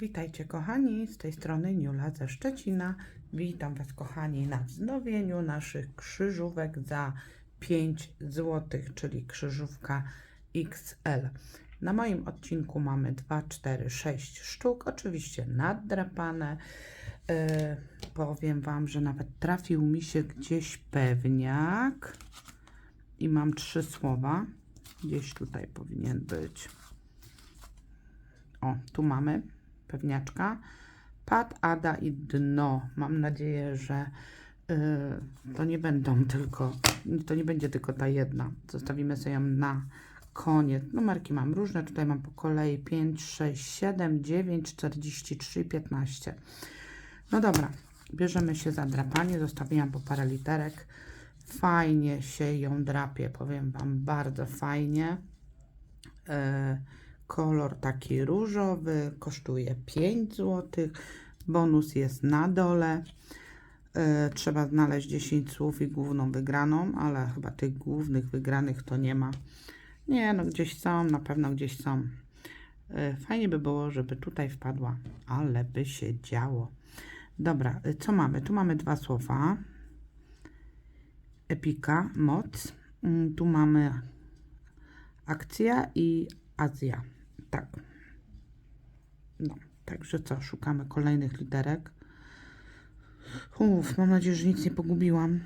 Witajcie kochani, z tej strony Niula ze Szczecina. Witam Was kochani na wznowieniu naszych krzyżówek za 5 zł, czyli krzyżówka XL. Na moim odcinku mamy 2, 4, 6 sztuk, oczywiście naddrapane. Yy, powiem Wam, że nawet trafił mi się gdzieś pewniak i mam trzy słowa. Gdzieś tutaj powinien być. O, tu mamy pewniaczka. Pad, Ada i dno. Mam nadzieję, że y, to nie będą tylko, to nie będzie tylko ta jedna. Zostawimy sobie ją na koniec. Numerki mam różne. Tutaj mam po kolei 5, 6, 7, 9, 43 i 15. No dobra, bierzemy się za drapanie. Zostawiłam po parę literek. Fajnie się ją drapie, powiem Wam, bardzo fajnie. E, kolor taki różowy, kosztuje 5 zł. Bonus jest na dole. E, trzeba znaleźć 10 słów i główną wygraną, ale chyba tych głównych wygranych to nie ma. Nie, no gdzieś są, na pewno gdzieś są. E, fajnie by było, żeby tutaj wpadła, ale by się działo. Dobra, e, co mamy? Tu mamy dwa słowa. Epika, moc. Mm, Tu mamy akcja i Azja. Tak. No, także co? Szukamy kolejnych literek. Uff, mam nadzieję, że nic nie pogubiłam.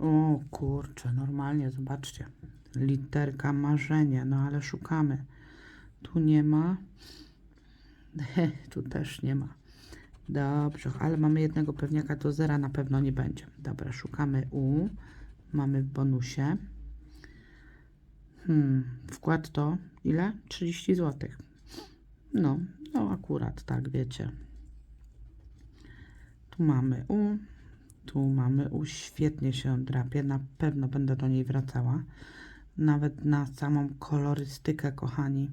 O kurczę, normalnie, zobaczcie. Literka marzenie, no ale szukamy. Tu nie ma. tu też nie ma. Dobrze, ale mamy jednego pewniaka, to zera na pewno nie będzie. Dobra, szukamy U. Mamy w bonusie. Hmm, wkład to ile? 30 zł. No, no akurat, tak, wiecie. Tu mamy U, tu mamy U, świetnie się drapie, na pewno będę do niej wracała. Nawet na samą kolorystykę, kochani.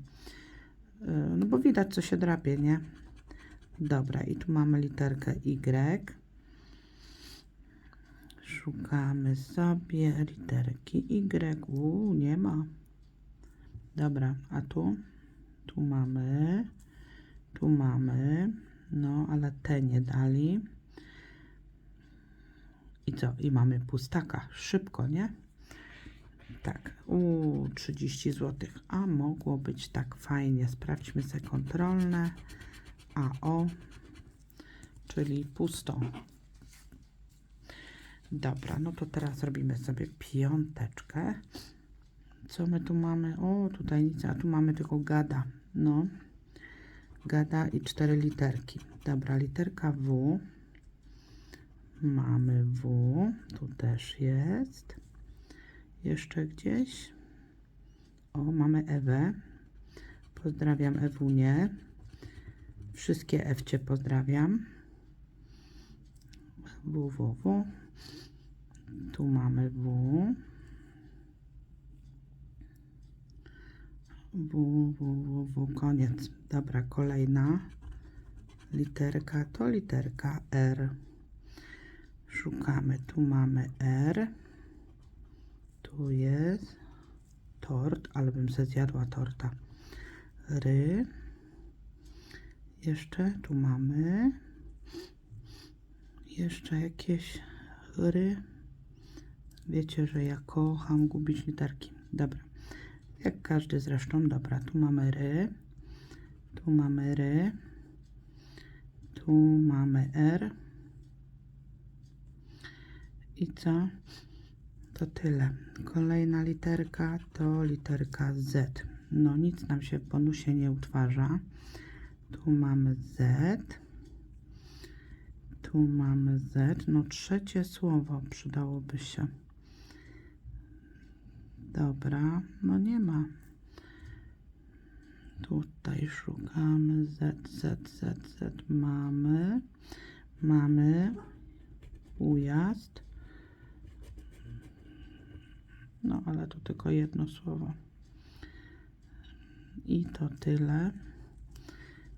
Yy, No bo widać, co się drapie, nie? Dobra, i tu mamy literkę Y. Szukamy sobie literki Y. U, nie ma. Dobra, a tu? Tu mamy. Tu mamy. No, ale te nie dali. I co? I mamy pustaka. Szybko, nie? Tak. U 30 zł. A mogło być tak fajnie. Sprawdźmy sobie kontrolne. A o, czyli pusto. Dobra, no to teraz robimy sobie piąteczkę. Co my tu mamy? O, tutaj nic, a tu mamy tylko gada. No, gada i cztery literki. Dobra, literka W. Mamy W. Tu też jest. Jeszcze gdzieś. O, mamy Ewę. Pozdrawiam Ewunię. Wszystkie Ewcie pozdrawiam. W, W, W. Tu mamy W. W, W, W, W, koniec. Dobra, kolejna literka to literka R. Szukamy. Tu mamy R. Tu jest tort, ale bym se zjadła torta. Ry. Jeszcze tu mamy jeszcze jakieś ry. Wiecie, że ja kocham gubić literki. Dobra. Jak każdy zresztą. Dobra, tu mamy ry. Tu mamy ry. Tu mamy R. I co? To tyle. Kolejna literka to literka Z. No nic nam się w bonusie nie utwarza. Tu mamy Z. Tu mamy Z. No trzecie słowo przydałoby się. Dobra, no nie ma. Tutaj szukamy Z, Z, Z, Z. Mamy. Mamy ujazd. No ale to tylko jedno słowo. I to tyle.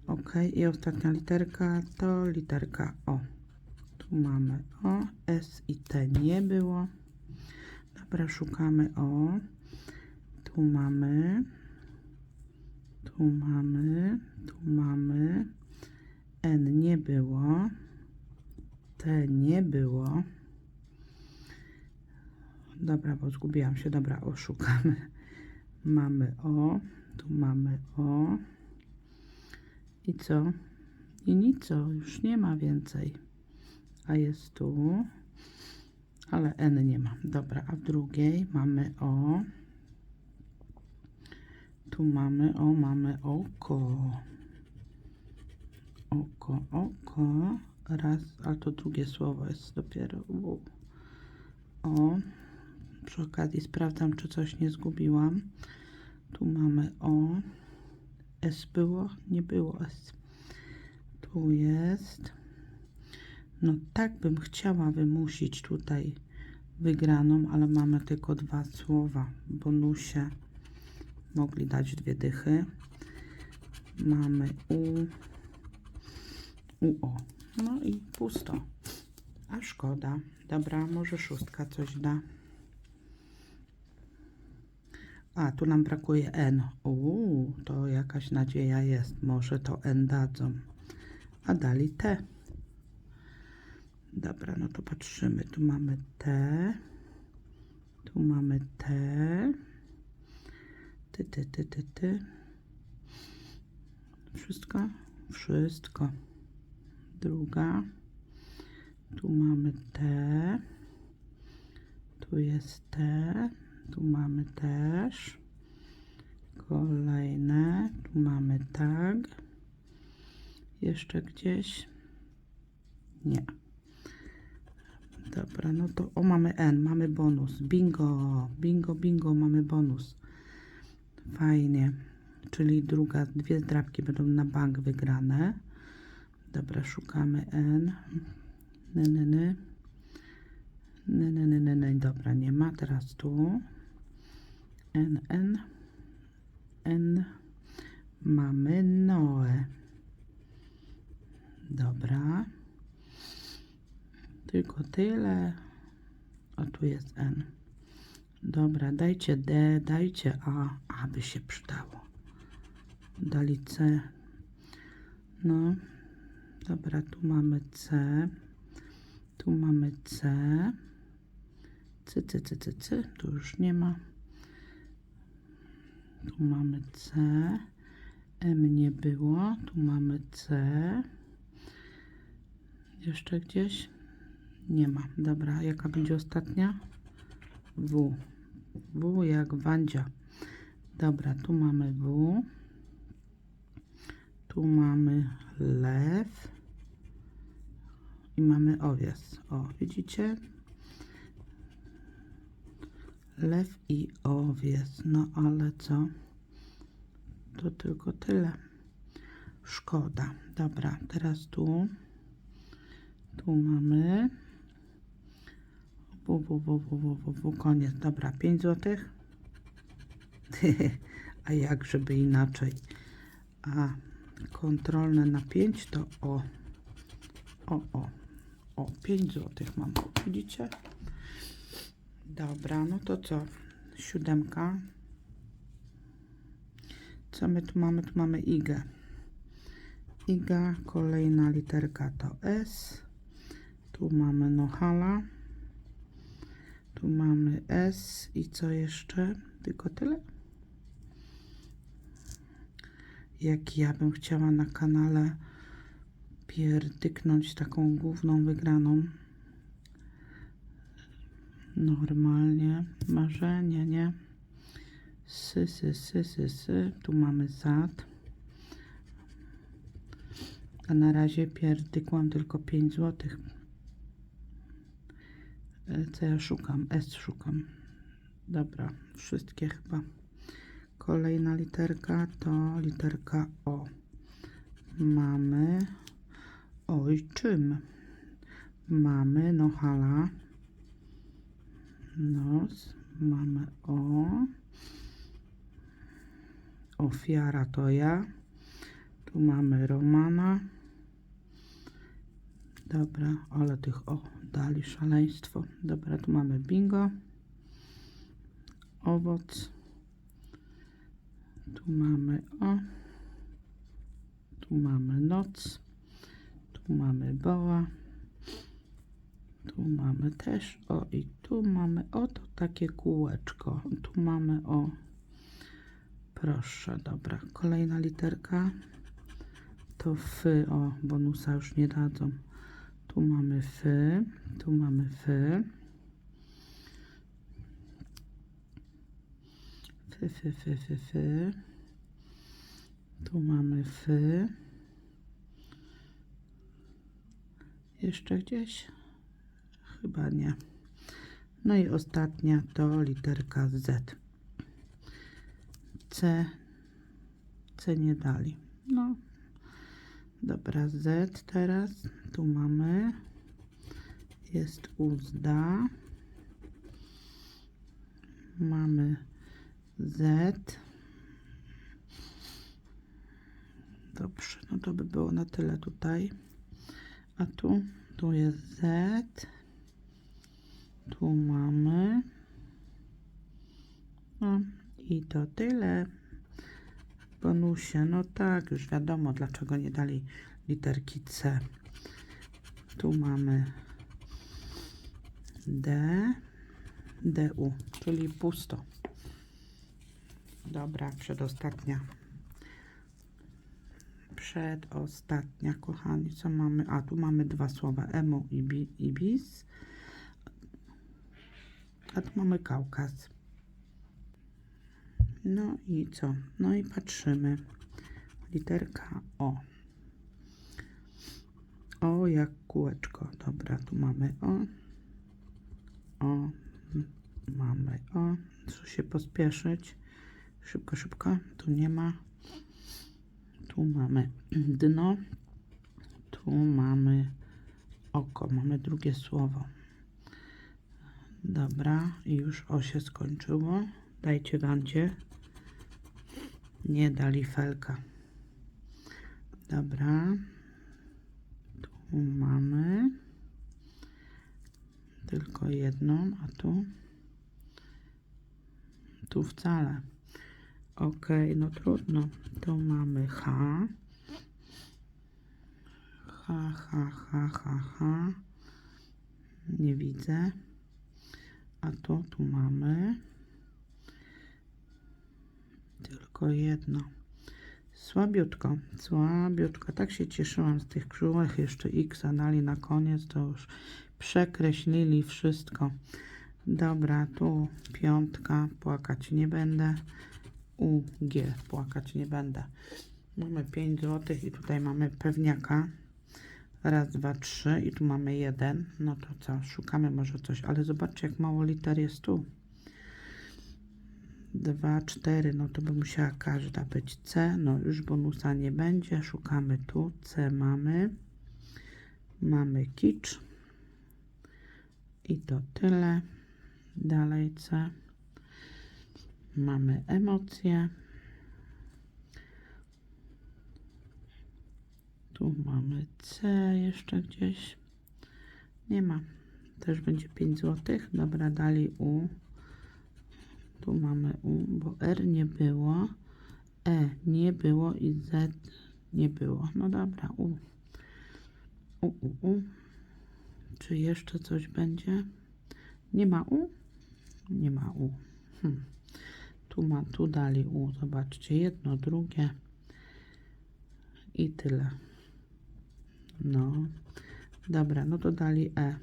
Ok, i ostatnia literka to literka O. Tu mamy O, S i T nie było. Dobra, szukamy O. Tu mamy Tu mamy, tu mamy. N nie było. T nie było. Dobra, bo zgubiłam się. Dobra, oszukamy. Mamy O. Tu mamy O. I co? I nic? Już nie ma więcej. A jest tu. Ale N nie ma. Dobra, a w drugiej mamy O. Tu mamy O, mamy oko. Oko, oko. Raz, ale to drugie słowo jest dopiero. U. O. Przy okazji sprawdzam, czy coś nie zgubiłam. Tu mamy O. S było? Nie było S. Tu jest. No tak bym chciała wymusić tutaj wygraną, ale mamy tylko dwa słowa. Bonusie mogli dać dwie dychy. Mamy U. UO. No i pusto. A szkoda. Dobra, może szóstka coś da. A, tu nam brakuje N. Uuu, to jakaś nadzieja jest. Może to N dadzą. A dali T. Dobra, no to patrzymy. Tu mamy T. Tu mamy T. Ty, ty, ty, ty, ty. Wszystko? Wszystko. Druga. Tu mamy T. Tu jest T. Tu mamy też. Kolejne. Tu mamy tag. Jeszcze gdzieś. Nie. Dobra, no to o mamy N, mamy bonus. Bingo, bingo, bingo, mamy bonus. Fajnie. Czyli druga, dwie zdrabki będą na bank wygrane. Dobra, szukamy N. Ny, ny, ny. Dobra, nie ma. Teraz tu. N, N. N. Mamy Noe. Dobra. Tylko tyle. O, tu jest N. Dobra, dajcie D, dajcie A, A by się przydało. Dali C. No. Dobra, tu mamy C. Tu mamy C. C, C, C, C, C. Tu już nie ma. Tu mamy C. M nie było. Tu mamy C. Jeszcze gdzieś? Nie ma. Dobra, jaka będzie ostatnia? W. W jak Wandzia. Dobra, tu mamy W. Tu mamy lew. I mamy owies. O, widzicie? Lew i owies. No ale co? To tylko tyle. Szkoda. Dobra, teraz tu. Tu mamy. W, w, w, w, w, w, w, koniec. Dobra, 5 złotych. A jak żeby inaczej. A kontrolne na 5 to o. O, o. O, 5 złotych mam. Widzicie? Dobra, no to co? Siódemka. Co my tu mamy? Tu mamy igę. Iga, kolejna literka to S. Tu mamy nohala. Tu mamy S i co jeszcze? Tylko tyle? Jak ja bym chciała na kanale pierdyknąć taką główną wygraną. Normalnie. Marzenie, nie? Sy, sy, sy, sy, sy. Tu mamy zad. A na razie pierdykłam tylko 5 złotych. E, Co ja szukam? S szukam. Dobra, wszystkie chyba. Kolejna literka to literka O. Mamy oj czym? Mamy nohala. Nos. Mamy O. Ofiara to ja. Tu mamy Romana. Dobra, ale tych o dali szaleństwo. Dobra, tu mamy bingo. Owoc. Tu mamy o. Tu mamy noc. Tu mamy boa. Tu mamy też, o i tu mamy oto takie kółeczko. Tu mamy o, proszę, dobra, kolejna literka. To fy, o, bonusa już nie dadzą. Tu mamy fy, tu mamy fy. Fy, fy, fy, fy, fy. Tu mamy fy. Jeszcze gdzieś? Chyba nie. No i ostatnia to literka Z. C. C nie dali. No. Dobra, Z teraz. Tu mamy. Jest uzda. Mamy Z. Dobrze, no to by było na tyle tutaj. A tu, tu jest Z. Tu mamy. No i to tyle. Bonusie, no tak, już wiadomo dlaczego nie dali literki C. Tu mamy D, DU, czyli pusto. Dobra, przedostatnia. Przedostatnia, kochani, co mamy? A, tu mamy dwa słowa, emo i, bi, i bis. A tu mamy Kaukaz. No i co? No i patrzymy. Literka O. O jak kółeczko. Dobra, tu mamy O. O. Mamy O. Co się pospieszyć? Szybko, szybko. Tu nie ma. Tu mamy dno. Tu mamy oko. Mamy drugie słowo. Dobra, i już o się skończyło. Dajcie Wandzie. Nie dali felka. Dobra. Tu mamy tylko jedną, a tu tu wcale. Ok, no trudno. Tu mamy H. H, H, H, H, H. Nie widzę. A to tu mamy tylko jedno. Słabiutko, słabiutko. Tak się cieszyłam z tych krzyłek. Jeszcze X dali na koniec, to już przekreślili wszystko. Dobra, tu piątka, płakać nie będę. UG, płakać nie będę. Mamy 5 zł i tutaj mamy pewniaka. Raz, dwa, trzy i tu mamy jeden. No to co, szukamy może coś, ale zobaczcie jak mało liter jest tu. Dwa, cztery, no to by musiała każda być C. No już bonusa nie będzie. Szukamy tu. C mamy. Mamy kicz. I to tyle. Dalej C. Mamy emocje. Tu mamy C jeszcze gdzieś. Nie ma. Też będzie 5 zł. Dobra, dali U. Tu mamy U, bo R nie było. E nie było i Z nie było. No dobra, U. U, U, U. Czy jeszcze coś będzie? Nie ma U? Nie ma U. Hm. Tu ma, tu dali U. Zobaczcie, jedno, drugie i tyle. No, dobra, no to dali E.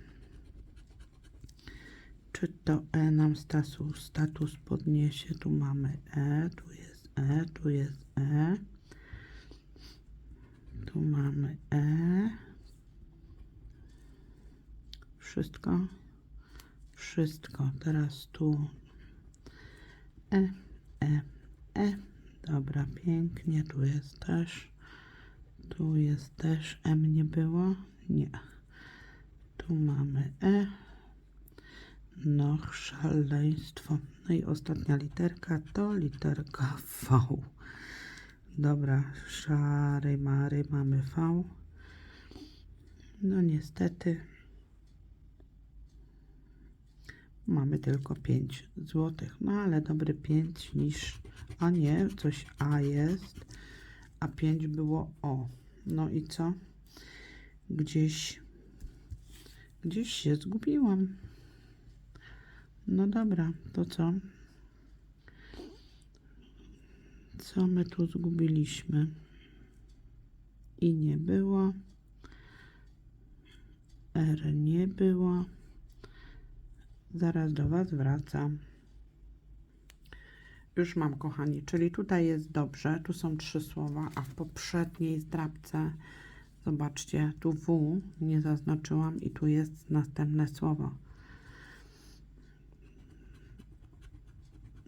To E nam status, status podniesie? Tu mamy E, tu jest E, tu jest E. Tu mamy E. Wszystko? Wszystko. Teraz tu E, E, E. Dobra, pięknie. Tu jest też. Tu jest też M nie było? Nie. Tu mamy E. No, szaleństwo. No i ostatnia literka to literka V. Dobra, szary mary mamy V. No niestety mamy tylko 5 złotych. No ale dobry 5 niż, a nie, coś A jest. a 5 było o. No i co? Gdzieś, gdzieś się zgubiłam. No dobra, to co? Co my tu zgubiliśmy? I nie było. R nie było. Zaraz do Was wracam. Już mam, kochani, czyli tutaj jest dobrze. Tu są trzy słowa, a w poprzedniej zdrabce, zobaczcie, tu W nie zaznaczyłam i tu jest następne słowo.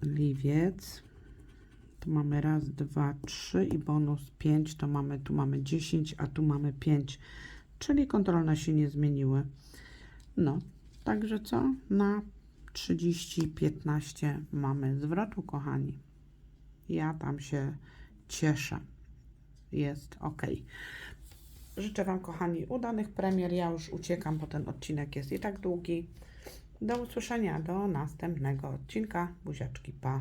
Liwiec. Tu mamy raz, dwa, trzy i bonus 5, to mamy, tu mamy 10, a tu mamy 5, czyli kontrolne się nie zmieniły. No, także co? Na 30, 15 mamy zwrotu, kochani. Ja tam się cieszę. Jest ok. Życzę Wam, kochani, udanych premier. Ja już uciekam, bo ten odcinek jest i tak długi. Do usłyszenia, do następnego odcinka. Buziaczki, pa.